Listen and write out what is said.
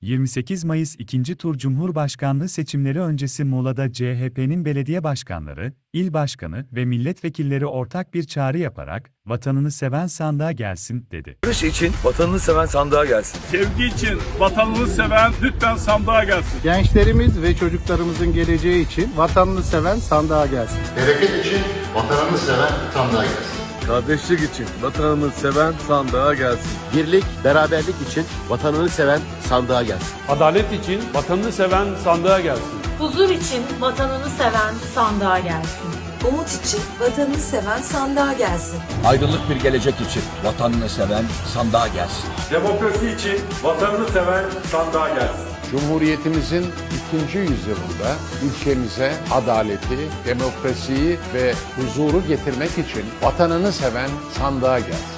28 Mayıs 2. tur Cumhurbaşkanlığı seçimleri öncesi Muğla'da CHP'nin belediye başkanları, il başkanı ve milletvekilleri ortak bir çağrı yaparak vatanını seven sandığa gelsin dedi. Barış için vatanını seven sandığa gelsin. Sevgi için vatanını seven lütfen sandığa gelsin. Gençlerimiz ve çocuklarımızın geleceği için vatanını seven sandığa gelsin. Bereket için vatanını seven sandığa gelsin. Kardeşlik için vatanını seven sandığa gelsin. Birlik, beraberlik için vatanını seven sandığa gelsin. Adalet için vatanını seven sandığa gelsin. Huzur için vatanını seven sandığa gelsin. Umut için vatanını seven sandığa gelsin. Aydınlık bir gelecek için vatanını seven sandığa gelsin. Demokrasi için vatanını seven sandığa gelsin. Cumhuriyetimizin ikinci yüzyılında ülkemize adaleti, demokrasiyi ve huzuru getirmek için vatanını seven sandığa gelsin.